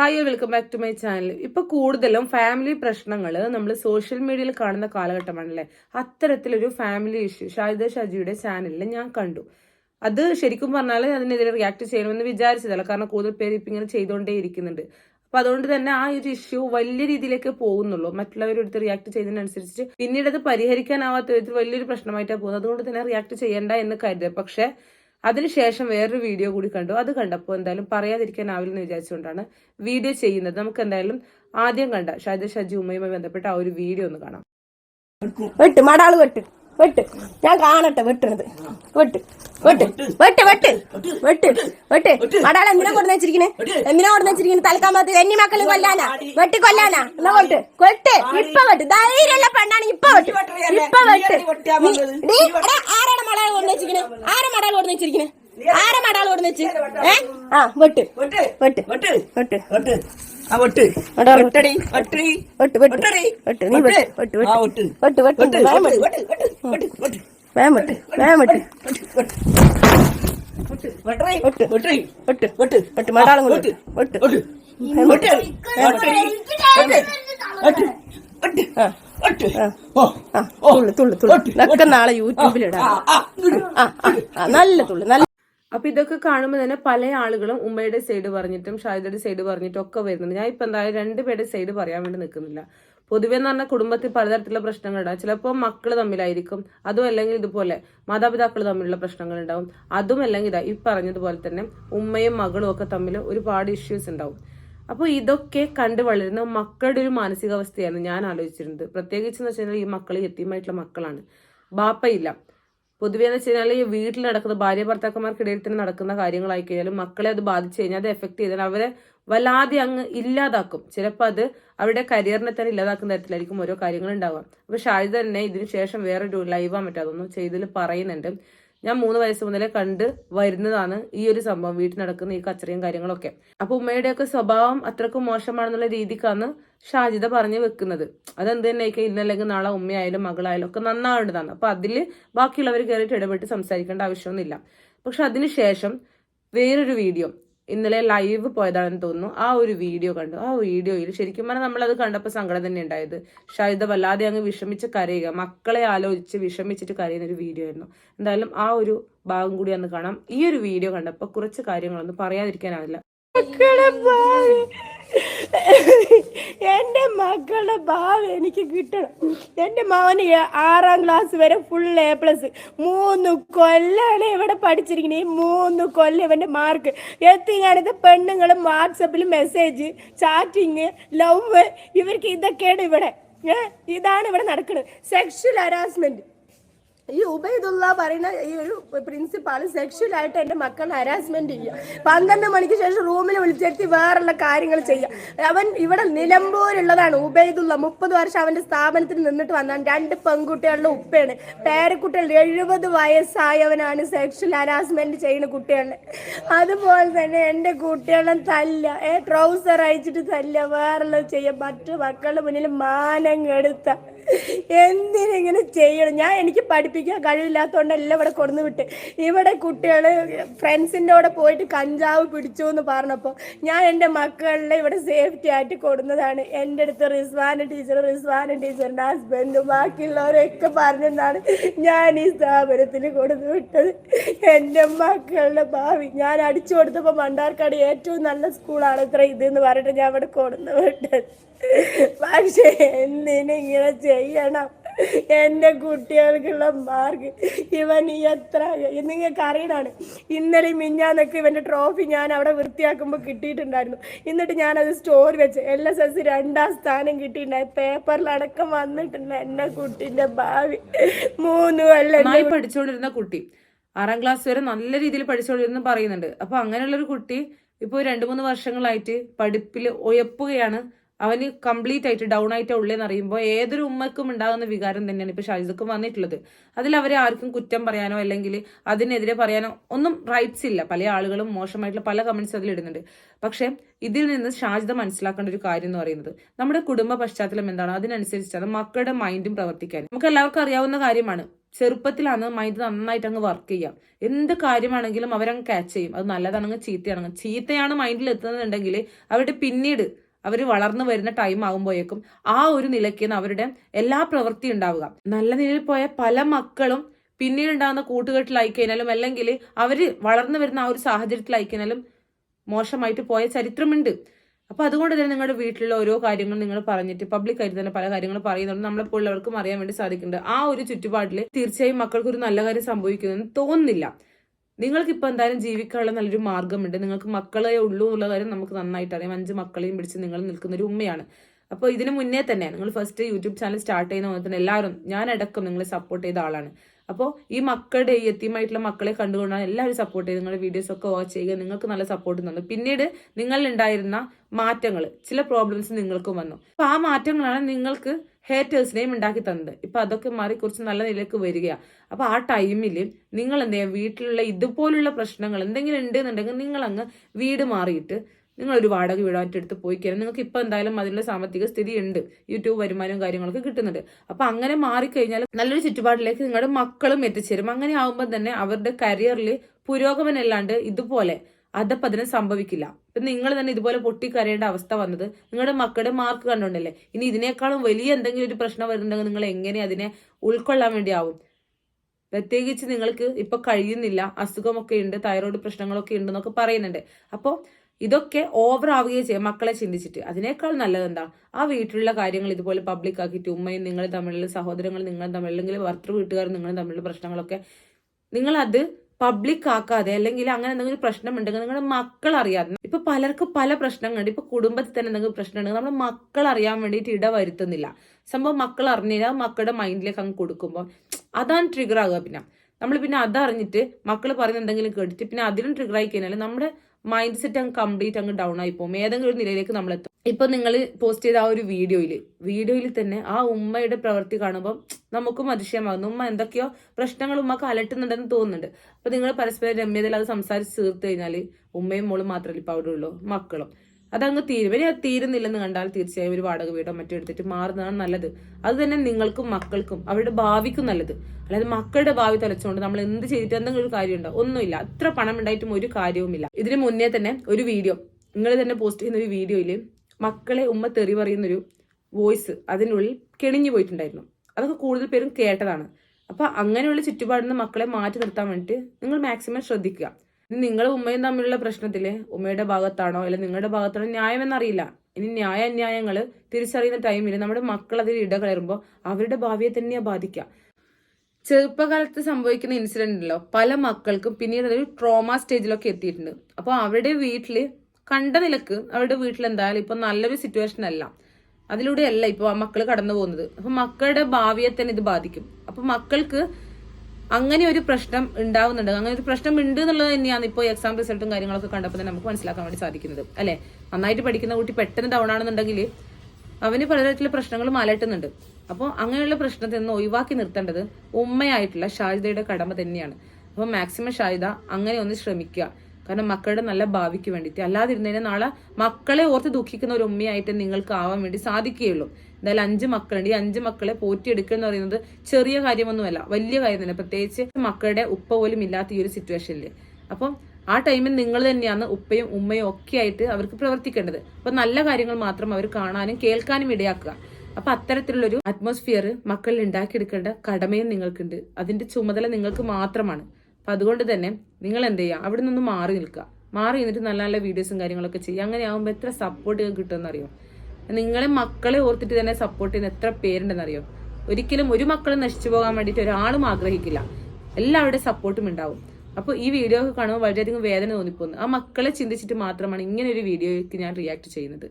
Hi welcome back to my channel ഇപ്പൊ കൂടുതലും family പ്രശ്നങ്ങൾ നമ്മൾ സോഷ്യൽ മീഡിയയിൽ കാണുന്ന കാലഘട്ടമാണല്ലേ? അത്തരത്തിലൊരു ഫാമിലി ഇഷ്യൂ ഷാഹിദ ഷാജിയുടെ ചാനലിൽ ഞാൻ കണ്ടു. അത് ശരിക്കും പറഞ്ഞാൽ അതിനെതിരെ റിയാക്ട് ചെയ്യണമെന്ന് വിചാരിച്ചതല്ല. കാരണം കൂടുതൽ പേര് ഇപ്പം ഇങ്ങനെ ചെയ്തുകൊണ്ടേ ഇരിക്കുന്നുണ്ട്. അപ്പൊ അതുകൊണ്ട് തന്നെ ആ ഒരു ഇഷ്യൂ വലിയ രീതിയിലേക്ക് പോകുന്നുള്ളൂ. മറ്റുള്ളവരെടുത്ത് റിയാക്ട് ചെയ്തതിനനുസരിച്ച് പിന്നീട് അത് പരിഹരിക്കാനാവാത്ത വിധത്തിൽ വലിയൊരു പ്രശ്നമായിട്ടാണ് പോകുന്നത്. അതുകൊണ്ട് തന്നെ റിയാക്ട് ചെയ്യേണ്ട എന്ന് കരുതുക. പക്ഷെ അതിനുശേഷം വേറൊരു വീഡിയോ കൂടി കണ്ടു. അത് കണ്ടപ്പോൾ എന്തായാലും പറയാതിരിക്കാനാവില്ലെന്ന് വിചാരിച്ചുകൊണ്ടാണ് വീഡിയോ ചെയ്യുന്നത്. നമുക്ക് എന്തായാലും ആദ്യം കണ്ട ഷാജ ഷാജി ഉമ്മയുമായി ബന്ധപ്പെട്ട ആ ഒരു വീഡിയോ ഒന്ന് കാണാം. വെട്ട് മടാൾ വെട്ട് വെട്ട്. ഞാൻ കാണട്ടെ വെട്ടണത്. വെട്ട് വെട്ട് വെട്ട് വെട്ട്. വെട്ട് വെട്ട്. മടാൾ എന്തിനാ കൊടുന്ന് വെച്ചിരിക്കണേ? എന്തിനാ കൊടുന്ന് വെച്ചിരിക്കണേ? പാത്ത് എന്നി മക്കളും കൊല്ലാനാ. വെട്ടി കൊല്ലാനാ. എന്നാ വെട്ട്? വെട്ട്. ഇപ്പൊ വെട്ട്. ധൈര്യമുള്ള പെണ്ണാണ് ഇപ്പൊ വെട്ട്. ഇപ്പൊ വെട്ട്. കൊടുന്ന് വെച്ചിരിക്കണേ ആരെ മടാൾ കൊടുന്ന് വെച്ചിരിക്കണേ ആരെ മടാൾ കൊടുന്ന് വെച്ച് ഏ ആ വെട്ട് വെട്ട് വെട്ട് വെട്ട് വെട്ട് വെട്ട് ആ വെട്ട് വെട്ടടി വെട്ട് വെട്ട് വെട്ടടി വെട്ട് നീ വെട്ട് വെട്ട് വെട്ട് വെട്ട് വെട്ട് വെട്ട് വേഗം വെട്ട് വെട്ട് വെട്ട് വെട്ട് വെട്ട് വേഗം വെട്ട് വെട്ട് വെട്ട്. വെട്ട് വെട്ട് വെട്ട് മടാളം വെട്ട് വെട്ട് വെട്ട് വെട്ട് വെട്ട് വെട്ട് വെട്ട് തുള്ളു തുള്ളു തുള്ളു. ഇതൊക്കെ നാളെ ആ, നല്ല തുള്ളു നല്ല അപ്പൊ ഇതൊക്കെ കാണുമ്പോൾ തന്നെ പല ആളുകളും ഉമ്മയുടെ സൈഡ് പറഞ്ഞിട്ടും ഷാഹിദയുടെ സൈഡ് പറഞ്ഞിട്ടും ഒക്കെ വരുന്നുണ്ട്. ഞാൻ ഇപ്പൊ എന്തായാലും രണ്ടുപേരുടെ സൈഡ് പറയാൻ വേണ്ടി നിൽക്കുന്നില്ല. പൊതുവെ എന്ന് പറഞ്ഞാൽ കുടുംബത്തിൽ പലതരത്തിലുള്ള പ്രശ്നങ്ങളുണ്ടാവും. ചിലപ്പോൾ മക്കൾ തമ്മിലായിരിക്കും. അതും അല്ലെങ്കിൽ ഇതുപോലെ മാതാപിതാക്കൾ തമ്മിലുള്ള പ്രശ്നങ്ങൾ ഉണ്ടാവും അതും അല്ലെങ്കിൽ ഇതാ ഈ പറഞ്ഞതുപോലെ തന്നെ ഉമ്മയും മകളും ഒക്കെ തമ്മിൽ ഒരുപാട് ഇഷ്യൂസ് ഉണ്ടാവും. അപ്പോൾ ഇതൊക്കെ കണ്ട് വളരുന്ന മക്കളുടെ ഒരു മാനസികാവസ്ഥയാണ് ഞാൻ ആലോചിച്ചിരുന്നത്. പ്രത്യേകിച്ച് എന്ന് വെച്ചാൽ ഈ മക്കൾ എത്തിയുമായിട്ടുള്ള മക്കളാണ്. ബാപ്പയില്ല. പൊതുവെ എന്ന് വെച്ച് കഴിഞ്ഞാൽ ഈ വീട്ടിൽ നടക്കുന്ന ഭാര്യ ഭർത്താക്കന്മാർക്കിടയിൽ തന്നെ നടക്കുന്ന കാര്യങ്ങളായി കഴിഞ്ഞാലും മക്കളെ അത് ബാധിച്ചു കഴിഞ്ഞാൽ അത് എഫക്ട് ചെയ്താൽ അവരെ വല്ലാതെ അങ്ങ് ഇല്ലാതാക്കും. ചിലപ്പോൾ അത് അവരുടെ കരിയറിനെ തന്നെ ഇല്ലാതാക്കുന്ന തരത്തിലായിരിക്കും ഓരോ കാര്യങ്ങൾ ഉണ്ടാവുക അപ്പൊ ഷാഹിദ് തന്നെ ഇതിന് ശേഷം വേറൊരു ലൈവാൻ പറ്റാതൊന്നും ചെയ്തതിൽ പറയുന്നുണ്ട്. ഞാൻ മൂന്ന് വയസ്സ് മുതലേ കണ്ട് വരുന്നതാണ് ഈ ഒരു സംഭവം. വീട്ടിൽ നടക്കുന്ന ഈ കച്ചറയും കാര്യങ്ങളൊക്കെ. അപ്പൊ ഉമ്മയുടെയൊക്കെ സ്വഭാവം അത്രക്കും മോശമാണെന്നുള്ള രീതിക്കാണ് ഷാജിത പറഞ്ഞു വെക്കുന്നത്. അതെന്ത് തന്നെയൊക്കെ ഇന്നല്ലെങ്കിൽ നാളെ ഉമ്മയായാലും മകളായാലും ഒക്കെ നന്നാവേണ്ടതാണ്. അപ്പൊ അതിൽ ബാക്കിയുള്ളവർ കയറിയിട്ട് ഇടപെട്ട് സംസാരിക്കേണ്ട ആവശ്യമൊന്നുമില്ല. പക്ഷെ അതിനുശേഷം വേറൊരു വീഡിയോ ഇന്നലെ ലൈവ് പോയതാണെന്ന് തോന്നുന്നു. ആ ഒരു വീഡിയോ കണ്ടു. ആ വീഡിയോയിൽ ശരിക്കും പറഞ്ഞാൽ നമ്മളത് കണ്ടപ്പോൾ സങ്കടം തന്നെ ഉണ്ടായത്. ഷൈദ വല്ലാതെ അങ്ങ് വിഷമിച്ച് കരയുക. മക്കളെ ആലോചിച്ച് വിഷമിച്ചിട്ട് കരയുന്ന ഒരു വീഡിയോ ആയിരുന്നു. എന്തായാലും ആ ഒരു ഭാഗം കൂടി ഒന്ന് കാണാം. ഈ ഒരു വീഡിയോ കണ്ടപ്പോൾ കുറച്ച് കാര്യങ്ങളൊന്നും പറയാതിരിക്കാനാവില്ല. എന്റെ മക്കളുടെ ഭാവി എനിക്ക് കിട്ടണം. എന്റെ മോന് ആറാം ക്ലാസ് വരെ ഫുൾ എ പ്ലസ് മൂന്ന് കൊല്ലാണ് ഈ മൂന്ന് കൊല്ലം മാർക്ക് എത്തിങ്ങാണിത് പെണ്ണുങ്ങളും വാട്സപ്പിൽ മെസ്സേജ് ചാറ്റിങ് ലവ് ഇവർക്ക് ഇതൊക്കെയാണ് ഇവിടെ. ഇതാണ് ഇവിടെ നടക്കുന്നത് സെക്ഷൽ ഹരാസ്മെന്റ് ഈ ഉബൈദുള്ള പറയുന്ന ഈ ഒരു പ്രിൻസിപ്പാൾ സെക്ഷൽ ആയിട്ട് എന്റെ മക്കളെ ഹരാസ്മെന്റ് ചെയ്യുക. പന്ത്രണ്ട് മണിക്ക് ശേഷം റൂമിൽ വിളിച്ചെത്തി വേറുള്ള കാര്യങ്ങൾ ചെയ്യുക. അവൻ ഇവിടെ നിലമ്പൂരുള്ളതാണ് ഉബൈദുള്ള മുപ്പത് വർഷം അവന്റെ സ്ഥാപനത്തിൽ നിന്നിട്ട് വന്നാണ് രണ്ട് പെൺകുട്ടികളുടെ ഉപ്പയാണ്. പേരക്കുട്ടികൾ എഴുപത് വയസ്സായവനാണ് സെക്ഷൽ ഹരാസ്മെന്റ് ചെയ്യുന്ന കുട്ടികളെ. അതുപോലെ തന്നെ എന്റെ കുട്ടികളെ തല്ല. ഏ ട്രൗസർ അയച്ചിട്ട് തല്ല. വേറെ ചെയ്യുക മറ്റു മക്കളുടെ മുന്നിൽ മാനം എന്തിനിങ്ങനെ ചെയ്യണം? ഞാൻ എനിക്ക് പഠിപ്പിക്കാൻ കഴിവില്ലാത്തതുകൊണ്ട് എല്ലാം ഇവിടെ കൊടുന്നു വിട്ട്. ഇവിടെ കുട്ടികൾ ഫ്രണ്ട്സിന്റെ കൂടെ പോയിട്ട് കഞ്ചാവ് പിടിച്ചു എന്ന് പറഞ്ഞപ്പോൾ ഞാൻ എന്റെ മക്കളെ ഇവിടെ സേഫ്റ്റി ആയിട്ട് കൊടുന്നതാണ് എന്റെ അടുത്ത് റിസ്വാന ടീച്ചർ റിസ്വാന ടീച്ചറിന്റെ ഹസ്ബൻഡും ബാക്കിയുള്ളവരൊക്കെ പറഞ്ഞെന്നാണ് ഞാൻ ഈ സ്ഥാപനത്തിൽ കൊടുന്നു വിട്ടത്. എന്റെ മക്കളുടെ ഭാവി. ഞാൻ അടിച്ചു കൊടുത്തപ്പോൾ മണ്ടാർക്കാട് ഏറ്റവും നല്ല സ്കൂളാണ് ഇത്ര ഇതെന്ന് പറഞ്ഞിട്ട് ഞാൻ ഇവിടെ കൊടുന്നു വിട്ടത്. പക്ഷേ എന്തിനിങ്ങനെ ചെയ്യണം? എന്റെ കുട്ടികൾക്കുള്ള മാർക്ക്. ഇവൻ എത്ര നിങ്ങൾക്ക് അറിയണാണ് ഇന്നലെ മിഞ്ഞാന്നൊക്കെ ഇവന്റെ ട്രോഫി ഞാൻ അവിടെ വൃത്തിയാക്കുമ്പോൾ കിട്ടിയിട്ടുണ്ടായിരുന്നു. എന്നിട്ട് ഞാനത് സ്റ്റോറി വെച്ച് എൽ എസ് എസ് രണ്ടാം സ്ഥാനം കിട്ടിയിട്ടുണ്ടായി. പേപ്പറിലടക്കം വന്നിട്ടുണ്ട് എന്റെ കുട്ടിന്റെ ഭാവി. മൂന്ന് കൊല്ലം പഠിച്ചുകൊണ്ടിരുന്ന കുട്ടി. ആറാം ക്ലാസ് വരെ നല്ല രീതിയിൽ പഠിച്ചുകൊണ്ടിരുന്നു പറയുന്നുണ്ട്. അപ്പൊ അങ്ങനെയുള്ളൊരു കുട്ടി ഇപ്പോൾ രണ്ട് മൂന്ന് വർഷങ്ങളായിട്ട് പഠിപ്പിൽ ഉയപ്പുകയാണ് അവന് കംപ്ലീറ്റ് ആയിട്ട് ഡൗൺ ആയിട്ട് ഉള്ളേന്ന് അറിയുമ്പോൾ ഏതൊരു ഉമ്മക്കും ഉണ്ടാകുന്ന വികാരം തന്നെയാണ് ഇപ്പൊ ഷാജിദക്കും വന്നിട്ടുള്ളത്. അതിൽ അവരെ ആർക്കും കുറ്റം പറയാനോ അല്ലെങ്കിൽ അതിനെതിരെ പറയാനോ ഒന്നും റൈറ്റ്സ് ഇല്ല. പല ആളുകളും മോശമായിട്ടുള്ള പല കമന്റ്സ് അതിൽ ഇടുന്നുണ്ട്. പക്ഷെ ഇതിൽ നിന്ന് ഷാജിദ മനസ്സിലാക്കേണ്ട ഒരു കാര്യം എന്ന് പറയുന്നത് നമ്മുടെ കുടുംബ പശ്ചാത്തലം എന്താണ്? അതിനനുസരിച്ചാണ് മക്കളുടെ മൈൻഡും പ്രവർത്തിക്കാൻ. നമുക്ക് എല്ലാവർക്കും അറിയാവുന്ന കാര്യമാണ്. ചെറുപ്പത്തിലാണ് മൈൻഡ് നന്നായിട്ട് അങ്ങ് വർക്ക് ചെയ്യാം. എന്ത് കാര്യമാണെങ്കിലും അവരങ്ങ് ക്യാച്ച് ചെയ്യും. അത് നല്ലതാണെങ്കിൽ ചീത്തയാണെങ്കിൽ ചീത്തയാണ് മൈൻഡിൽ എത്തുന്നുണ്ടെങ്കിൽ അവരുടെ പിന്നീട് അവർ വളർന്നു വരുന്ന ടൈം ആകുമ്പോഴേക്കും ആ ഒരു നിലയ്ക്ക് അവരുടെ എല്ലാ പ്രവൃത്തി ഉണ്ടാവുക. നല്ല നിലയിൽ പോയ പല മക്കളും പിന്നീട് ഉണ്ടാകുന്ന കൂട്ടുകെട്ടിലായി കഴിഞ്ഞാലും അല്ലെങ്കിൽ അവർ വളർന്നു വരുന്ന ആ ഒരു സാഹചര്യത്തിലായി കഴിഞ്ഞാലും മോശമായിട്ട് പോയ ചരിത്രമുണ്ട്. അപ്പൊ അതുകൊണ്ട് തന്നെ നിങ്ങളുടെ വീട്ടിലുള്ള ഓരോ കാര്യങ്ങൾ നിങ്ങൾ പറഞ്ഞിട്ട് പബ്ലിക് ആയിട്ട് തന്നെ പല കാര്യങ്ങൾ പറയുന്നുണ്ട്. നമ്മളെ പോലുള്ളവർക്കും അറിയാൻ വേണ്ടി സാധിക്കുന്നുണ്ട്. ആ ഒരു ചുറ്റുപാടിൽ തീർച്ചയായും മക്കൾക്ക് ഒരു നല്ല കാര്യം സംഭവിക്കുമെന്ന് തോന്നുന്നില്ല. നിങ്ങൾക്ക് ഇപ്പൊ എന്തായാലും ജീവിക്കാനുള്ള നല്ലൊരു മാർഗമുണ്ട്. നിങ്ങൾക്ക് മക്കളെ ഉള്ളൂ എന്നുള്ള കാര്യം നമുക്ക് നന്നായിട്ട് അറിയാം. അഞ്ച് മക്കളെയും പിടിച്ച് നിങ്ങൾ നിൽക്കുന്ന ഒരു ഉമ്മയാണ്. അപ്പോൾ ഇതിന് മുന്നേ തന്നെ നിങ്ങൾ ഫസ്റ്റ് യൂട്യൂബ് ചാനൽ സ്റ്റാർട്ട് ചെയ്യുന്ന പോലെ തന്നെ എല്ലാവരും ഞാൻ അടക്കം നിങ്ങളെ സപ്പോർട്ട് ചെയ്ത ആളാണ്. അപ്പോൾ ഈ മക്കളുടെ ഈ എത്തിയുമായിട്ടുള്ള മക്കളെ കണ്ടുകൊണ്ടാണ് എല്ലാവരും സപ്പോർട്ട് ചെയ്ത് നിങ്ങളുടെ വീഡിയോസ് ഒക്കെ വാച്ച് ചെയ്യുക. നിങ്ങൾക്ക് നല്ല സപ്പോർട്ട് തന്നു. പിന്നീട് നിങ്ങളിലുണ്ടായിരുന്ന മാറ്റങ്ങൾ ചില പ്രോബ്ലംസ് നിങ്ങൾക്കും വന്നു. അപ്പൊ ആ മാറ്റങ്ങളാണ് നിങ്ങൾക്ക് ഹേറ്റേഴ്സിനെയും ഉണ്ടാക്കി തന്നത്. ഇപ്പൊ അതൊക്കെ മാറി കുറച്ച് നല്ല നിലയ്ക്ക് വരികയാണ് അപ്പൊ ആ ടൈമിൽ നിങ്ങൾ എന്ത് ചെയ്യുക വീട്ടിലുള്ള ഇതുപോലുള്ള പ്രശ്നങ്ങൾ എന്തെങ്കിലും ഉണ്ട് എന്നുണ്ടെങ്കിൽ നിങ്ങൾ അങ്ങ് വീട് മാറിയിട്ട് നിങ്ങൾ ഒരു വാടക വീടായിട്ട് എടുത്ത് പോയി കഴിഞ്ഞാൽ നിങ്ങൾക്ക് ഇപ്പൊ എന്തായാലും അതിനുള്ള സാമ്പത്തിക സ്ഥിതി ഉണ്ട് യൂട്യൂബ് വരുമാനവും കാര്യങ്ങളൊക്കെ കിട്ടുന്നുണ്ട് അപ്പൊ അങ്ങനെ മാറിക്കഴിഞ്ഞാൽ നല്ലൊരു ചുറ്റുപാടിലേക്ക് നിങ്ങളുടെ മക്കളും എത്തിച്ചേരും. അങ്ങനെ ആവുമ്പോൾ തന്നെ അവരുടെ കരിയറിൽ പുരോഗമനം അല്ലാണ്ട് ഇതുപോലെ അതപ്പതിനെ സംഭവിക്കില്ല. ഇപ്പൊ നിങ്ങൾ തന്നെ ഇതുപോലെ പൊട്ടിക്കരയേണ്ട അവസ്ഥ വന്നത് നിങ്ങളുടെ മക്കളുടെ മാർക്ക് കണ്ടുണ്ടല്ലേ? ഇനി ഇതിനേക്കാളും വലിയ എന്തെങ്കിലും ഒരു പ്രശ്നം വരുന്നുണ്ടെങ്കിൽ നിങ്ങൾ എങ്ങനെ അതിനെ ഉൾക്കൊള്ളാൻ വേണ്ടി ആവും പ്രത്യേകിച്ച് നിങ്ങൾക്ക് ഇപ്പൊ കഴിയുന്നില്ല. അസുഖമൊക്കെ ഉണ്ട് തൈറോയ്ഡ് പ്രശ്നങ്ങളൊക്കെ ഉണ്ടെന്നൊക്കെ പറയുന്നുണ്ട്. അപ്പോൾ ഇതൊക്കെ ഓവർ ആവുകയും ചെയ്യും മക്കളെ ചിന്തിച്ചിട്ട്. അതിനേക്കാൾ നല്ലത് എന്താ ആ വീട്ടിലുള്ള കാര്യങ്ങൾ ഇതുപോലെ പബ്ലിക് ആക്കിയിട്ട് ഉമ്മയും നിങ്ങൾ തമ്മിലുള്ള സഹോദരങ്ങൾ നിങ്ങൾ തമ്മിൽ അല്ലെങ്കിൽ ഭർത്തൃ വീട്ടുകാരും നിങ്ങൾ തമ്മിലുള്ള പ്രശ്നങ്ങളൊക്കെ നിങ്ങളത് പബ്ലിക് ആക്കാതെ അല്ലെങ്കിൽ അങ്ങനെ എന്തെങ്കിലും പ്രശ്നം ഉണ്ടെങ്കിൽ നിങ്ങളുടെ മക്കൾ അറിയാതെ ഇപ്പൊ പലർക്കും പല പ്രശ്നങ്ങളുണ്ട്. ഇപ്പൊ കുടുംബത്തിൽ തന്നെ എന്തെങ്കിലും പ്രശ്നമുണ്ടെങ്കിൽ നമ്മുടെ മക്കൾ അറിയാൻ വേണ്ടിയിട്ട് ഇടവരുത്തുന്നില്ല സംഭവം മക്കൾ അറിഞ്ഞില്ല മക്കളുടെ മൈൻഡിലേക്ക് അങ്ങ് കൊടുക്കുമ്പോൾ. അതാണ് ട്രിഗർ ആകുക പിന്നെ. നമ്മൾ പിന്നെ അതറിഞ്ഞിട്ട് മക്കൾ പറയുന്ന എന്തെങ്കിലും കേട്ടിട്ട് പിന്നെ അതിലും ട്രിഗർ ആയി കഴിഞ്ഞാൽ നമ്മുടെ മൈൻഡ് സെറ്റ് അങ്ങ് കംപ്ലീറ്റ് അങ്ങ് ഡൗൺ ആയി പോകും. ഏതെങ്കിലും ഒരു നിലയിലേക്ക് നമ്മൾ എത്തും. ഇപ്പൊ നിങ്ങൾ പോസ്റ്റ് ചെയ്ത ആ ഒരു വീഡിയോയിൽ വീഡിയോയിൽ തന്നെ ആ ഉമ്മയുടെ പ്രവൃത്തി കാണുമ്പോൾ നമുക്കും അതിശയമാകുന്നു. ഉമ്മ എന്തൊക്കെയോ പ്രശ്നങ്ങൾ ഉമ്മക്ക് അലട്ടുന്നുണ്ടെന്ന് തോന്നുന്നുണ്ട്. അപ്പൊ നിങ്ങൾ പരസ്പരം രമ്യതയിൽ അത് സംസാരിച്ച് തീർത്ത് കഴിഞ്ഞാൽ ഉമ്മയും മോളും മാത്രമല്ല ഇപ്പൊ അവിടെ ഉള്ളൂ? മക്കളും. അതങ്ങ് തീരും. ഇനി അത് തീരുന്നില്ലെന്ന് കണ്ടാൽ തീർച്ചയായും ഒരു വാടക വീടോ മറ്റോ എടുത്തിട്ട് മാറുന്നതാണ് നല്ലത്. അത് തന്നെ നിങ്ങൾക്കും മക്കൾക്കും അവരുടെ ഭാവിക്കും നല്ലത്. അല്ലാതെ മക്കളുടെ ഭാവി തലച്ചുകൊണ്ട് നമ്മൾ എന്ത് ചെയ്തിട്ട് എന്തെങ്കിലും ഒരു കാര്യമുണ്ടോ ഒന്നുമില്ല. അത്ര പണം ഉണ്ടായിട്ടും ഒരു കാര്യവുമില്ല. ഇതിന് മുന്നേ തന്നെ ഒരു വീഡിയോ നിങ്ങൾ തന്നെ പോസ്റ്റ് ചെയ്യുന്ന ഒരു വീഡിയോയിൽ മക്കളെ ഉമ്മ തെറി പറയുന്നൊരു വോയിസ് അതിനുള്ളിൽ കെണിഞ്ഞു പോയിട്ടുണ്ടായിരുന്നു. അതൊക്കെ കൂടുതൽ പേരും കേട്ടതാണ്. അപ്പൊ അങ്ങനെയുള്ള ചുറ്റുപാടിൽ നിന്ന് മക്കളെ മാറ്റി നിർത്താൻ വേണ്ടിയിട്ട് നിങ്ങൾ മാക്സിമം ശ്രദ്ധിക്കുക. ഇനി നിങ്ങളും ഉമ്മയും തമ്മിലുള്ള പ്രശ്നത്തിൽ ഉമ്മയുടെ ഭാഗത്താണോ അല്ലെങ്കിൽ നിങ്ങളുടെ ഭാഗത്താണോ ന്യായം എന്നറിയില്ല ഇനി ന്യായ അന്യായങ്ങൾ തിരിച്ചറിയുന്ന ടൈമിൽ നമ്മുടെ മക്കൾ അതിൽ ഇടകലരുമ്പോൾ അവരുടെ ഭാവിയെ തന്നെയാ ബാധിക്കുക ചെറുപ്പകാലത്ത് സംഭവിക്കുന്ന ഇൻസിഡന്റ് ഉണ്ടല്ലോ. പല മക്കൾക്കും പിന്നീട് അതൊരു ട്രോമ സ്റ്റേജിലൊക്കെ എത്തിയിട്ടുണ്ട്. അപ്പോൾ അവരുടെ വീട്ടിൽ കണ്ട നിലയ്ക്ക് അവരുടെ വീട്ടിൽ എന്തായാലും ഇപ്പൊ നല്ലൊരു സിറ്റുവേഷൻ അല്ല. അതിലൂടെയല്ല ഇപ്പോൾ ആ മക്കൾ കടന്നു പോകുന്നത് അപ്പൊ മക്കളുടെ ഭാവിയെ തന്നെ ഇത് ബാധിക്കും. അപ്പൊ മക്കൾക്ക് അങ്ങനെ ഒരു പ്രശ്നം ഉണ്ടാവുന്നുണ്ട്. അങ്ങനെ ഒരു പ്രശ്നം ഉണ്ട് എന്നുള്ളത് തന്നെയാണ് ഇപ്പോൾ എക്സാം റിസൾട്ടും കാര്യങ്ങളൊക്കെ കണ്ടപ്പോൾ തന്നെ നമുക്ക് മനസ്സിലാക്കാൻ വേണ്ടി സാധിക്കുന്നത്. അല്ലെ? നന്നായിട്ട് പഠിക്കുന്ന കുട്ടി പെട്ടെന്ന് ഡൗൺ ആണെന്നുണ്ടെങ്കിൽ അവന് പലതരത്തിലുള്ള പ്രശ്നങ്ങൾ അലട്ടുന്നുണ്ട് അപ്പോൾ അങ്ങനെയുള്ള പ്രശ്നത്തിൽ നിന്ന് ഒഴിവാക്കി നിർത്തേണ്ടത് ഉമ്മയായിട്ടുള്ള ഷാജിദയുടെ കടമ തന്നെയാണ്. അപ്പോൾ മാക്സിമം ഷാജിദ അങ്ങനെ ഒന്ന് ശ്രമിക്കുക. കാരണം മക്കളുടെ നല്ല ഭാവിക്ക് വേണ്ടിയിട്ട്. അല്ലാതിരുന്നതിന് നാളെ മക്കളെ ഓർത്ത് ദുഃഖിക്കുന്ന ഒരു ഉമ്മയായിട്ട് നിങ്ങൾക്ക് ആവാൻ വേണ്ടി സാധിക്കുകയുള്ളൂ. എന്തായാലും അഞ്ച് മക്കളുണ്ട്. ഈ അഞ്ച് മക്കളെ പോറ്റിയെടുക്കുക എന്ന് പറയുന്നത് ചെറിയ കാര്യമൊന്നുമല്ല. വലിയ കാര്യം തന്നെ. പ്രത്യേകിച്ച് മക്കളുടെ ഉപ്പ പോലും ഇല്ലാത്ത ഈ ഒരു സിറ്റുവേഷനിൽ അപ്പം ആ ടൈമിൽ നിങ്ങൾ തന്നെയാണ് ഉപ്പയും ഉമ്മയും ഒക്കെ ആയിട്ട് അവർക്ക് പ്രവർത്തിക്കേണ്ടത്. അപ്പൊ നല്ല കാര്യങ്ങൾ മാത്രം അവർ കാണാനും കേൾക്കാനും ഇടയാക്കുക. അപ്പൊ അത്തരത്തിലുള്ളൊരു അറ്റ്മോസ്ഫിയർ മക്കളിൽ ഉണ്ടാക്കിയെടുക്കേണ്ട കടമയും നിങ്ങൾക്കുണ്ട്. അതിന്റെ ചുമതല നിങ്ങൾക്ക് മാത്രമാണ്. അപ്പൊ അതുകൊണ്ട് തന്നെ നിങ്ങൾ എന്ത് ചെയ്യുക അവിടെ നിന്ന് മാറി നിൽക്കുക. മാറി നിന്നിട്ട് നല്ല നല്ല വീഡിയോസും കാര്യങ്ങളൊക്കെ ചെയ്യുക. അങ്ങനെ ആകുമ്പോൾ എത്ര സപ്പോർട്ട് കിട്ടുമെന്ന് അറിയോ നിങ്ങളെ മക്കളെ ഓർത്തിട്ട് തന്നെ സപ്പോർട്ട് ചെയ്യുന്ന എത്ര പേരുണ്ടെന്ന് അറിയോ ഒരിക്കലും ഒരു മക്കളും നശിച്ചു പോകാൻ വേണ്ടിയിട്ട് ഒരാളും ആഗ്രഹിക്കില്ല. എല്ലാവരുടെ സപ്പോർട്ടും ഉണ്ടാവും. അപ്പോൾ ഈ വീഡിയോ ഒക്കെ കാണുമ്പോൾ വളരെയധികം വേദന തോന്നിപ്പോകുന്നു ആ മക്കളെ ചിന്തിച്ചിട്ട് മാത്രമാണ് ഇങ്ങനെ ഒരു വീഡിയോയ്ക്ക് ഞാൻ റിയാക്ട് ചെയ്യുന്നത്.